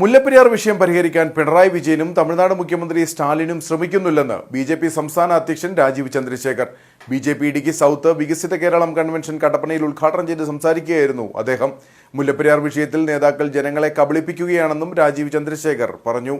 മുല്ലപ്പെരിയാർ വിഷയം പരിഹരിക്കാൻ പിണറായി വിജയനും തമിഴ്നാട് മുഖ്യമന്ത്രി സ്റ്റാലിനും ശ്രമിക്കുന്നില്ലെന്ന് ബി ജെ പി സംസ്ഥാന അധ്യക്ഷൻ Rajeev Chandrasekhar. B J P Idukki south വികസിത കേരളം കൺവെൻഷൻ കട്ടപ്പനയിൽ ഉദ്ഘാടനം ചെയ്ത് സംസാരിക്കുകയായിരുന്നു അദ്ദേഹം. മുല്ലപ്പെരിയാർ വിഷയത്തിൽ നേതാക്കൾ ജനങ്ങളെ കബളിപ്പിക്കുകയാണെന്നും രാജീവ് ചന്ദ്രശേഖർ പറഞ്ഞു.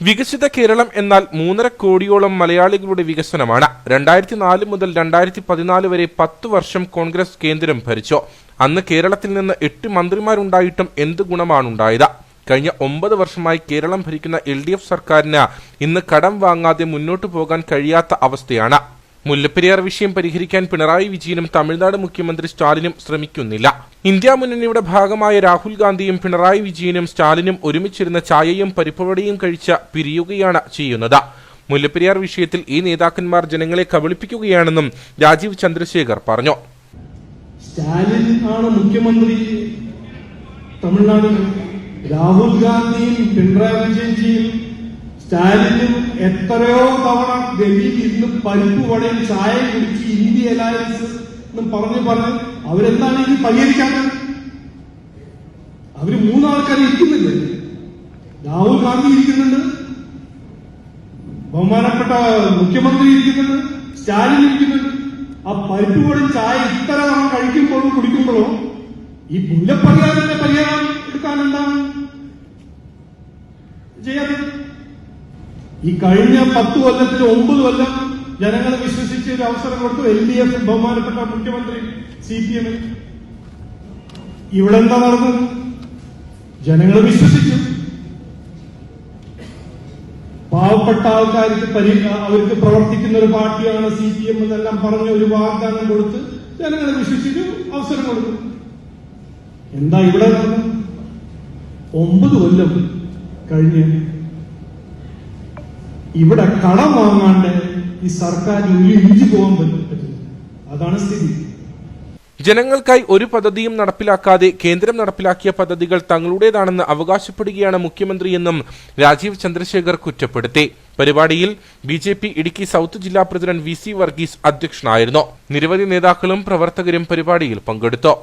വികസിത കേരളം എന്നാൽ മൂന്നര കോടിയോളം മലയാളികളുടെ വികസനമാണ്. രണ്ടായിരത്തി നാല് മുതൽ രണ്ടായിരത്തി പതിനാല് വരെ പത്ത് വർഷം കോൺഗ്രസ് കേന്ദ്രം ഭരിച്ചു. അന്ന് കേരളത്തിൽ നിന്ന് എട്ട് മന്ത്രിമാരുണ്ടായിട്ടും എന്ത് ഗുണമാണുണ്ടായത്? കഴിഞ്ഞ ഒമ്പത് വർഷമായി കേരളം ഭരിക്കുന്ന എൽ ഡി എഫ് സർക്കാരിന് ഇന്ന് കടം വാങ്ങാതെ മുന്നോട്ടു പോകാൻ കഴിയാത്ത അവസ്ഥയാണ്. മുല്ലപ്പെരിയാർ വിഷയം പരിഹരിക്കാൻ പിണറായി വിജയനും തമിഴ്നാട് മുഖ്യമന്ത്രി സ്റ്റാലിനും ശ്രമിക്കുന്നില്ല. ഇന്ത്യ മുന്നണിയുടെ ഭാഗമായ രാഹുൽ ഗാന്ധിയും പിണറായി വിജയനും സ്റ്റാലിനും ഒരുമിച്ചിരുന്ന ചായയും പരിപ്പുവടയും കഴിച്ച് പിരിയുകയാണ് ചെയ്യുന്നത്. മുല്ലപ്പെരിയാർ വിഷയത്തിൽ ഈ നേതാക്കന്മാർ ജനങ്ങളെ കബളിപ്പിക്കുകയാണെന്നും രാജീവ് ചന്ദ്രശേഖർ പറഞ്ഞു. സ്റ്റാലിൻ ആണ് മുഖ്യമന്ത്രി തമിഴ്നാടിൽ രാഹുൽ ഗാന്ധിയും പിണറായി വിജയൻജിയും സ്റ്റാലിനും എത്രയോ തവണ ഡൽഹിയിൽ ഇന്ന് പരിപ്പ് വടയും ചായ കുടിച്ച് ഇന്ത്യ അലയൻസ് എന്നും പറഞ്ഞു പറഞ്ഞ് അവരെന്താണ് ഇത് പരിഹരിക്കാത്തത്? അവർ മൂന്നാൾക്കാർ ഇരിക്കുന്നില്ല? രാഹുൽ ഗാന്ധി ഇരിക്കുന്നുണ്ട്. ബഹുമാനപ്പെട്ട മുഖ്യമന്ത്രി ഇരിക്കുന്നുണ്ട്. സ്റ്റാലിൻ ഇരിക്കുന്നുണ്ട്. ആ പരിപ്പ് വടയും ചായ ഇത്ര തവണ കഴിക്കുമ്പോഴും കുടിക്കുമ്പോഴും ഈ മുല്ലപ്പരിഹാരത്തിന്റെ പരിഹാരം എടുക്കാൻ എന്താണ്? ചെയ്യാത്തത് ഈ കഴിഞ്ഞ പത്ത് കൊല്ലത്തിൽ ഒമ്പത് കൊല്ലം ജനങ്ങളെ വിശ്വസിച്ച് ഒരു അവസരം കൊടുത്തു. എൽ ഡി എഫ് ബഹുമാനപ്പെട്ട മുഖ്യമന്ത്രി സി പി എമ്മിൽ ഇവിടെ എന്താ നടന്നത് ജനങ്ങൾ വിശ്വസിച്ചു. പാവപ്പെട്ട ആൾക്കാർക്ക് പരി അവർക്ക് പ്രവർത്തിക്കുന്ന ഒരു പാർട്ടിയാണ് സി പി എം എന്നെല്ലാം പറഞ്ഞ് ഒരു വാഗ്ദാനം കൊടുത്ത് ജനങ്ങളെ വിശ്വസിച്ച് അവസരം കൊടുത്തു. എന്താ ഇവിടെ നടന്നത് ഒമ്പത് കൊല്ലം കഴിഞ്ഞ് ഇവിടെ കടം വാങ്ങാണ്ട് ഈ സർക്കാർ ഒരു ഇഞ്ചു പോകാൻ പറ്റും പറ്റില്ല അതാണ് സ്ഥിതി. ജനങ്ങൾക്കായി ഒരു പദ്ധതിയും നടപ്പിലാക്കാതെ കേന്ദ്രം നടപ്പിലാക്കിയ പദ്ധതികൾ തങ്ങളുടേതാണെന്ന് അവകാശപ്പെടുകയാണ് മുഖ്യമന്ത്രിയെന്നും രാജീവ് ചന്ദ്രശേഖർ കുറ്റപ്പെടുത്തി. പരിപാടിയിൽ B J P Idukki south ജില്ലാ പ്രസിഡന്റ് വി സി വർഗീസ് അധ്യക്ഷനായിരുന്നു. നിരവധി നേതാക്കളും പ്രവർത്തകരും പരിപാടിയിൽ പങ്കെടുത്തു.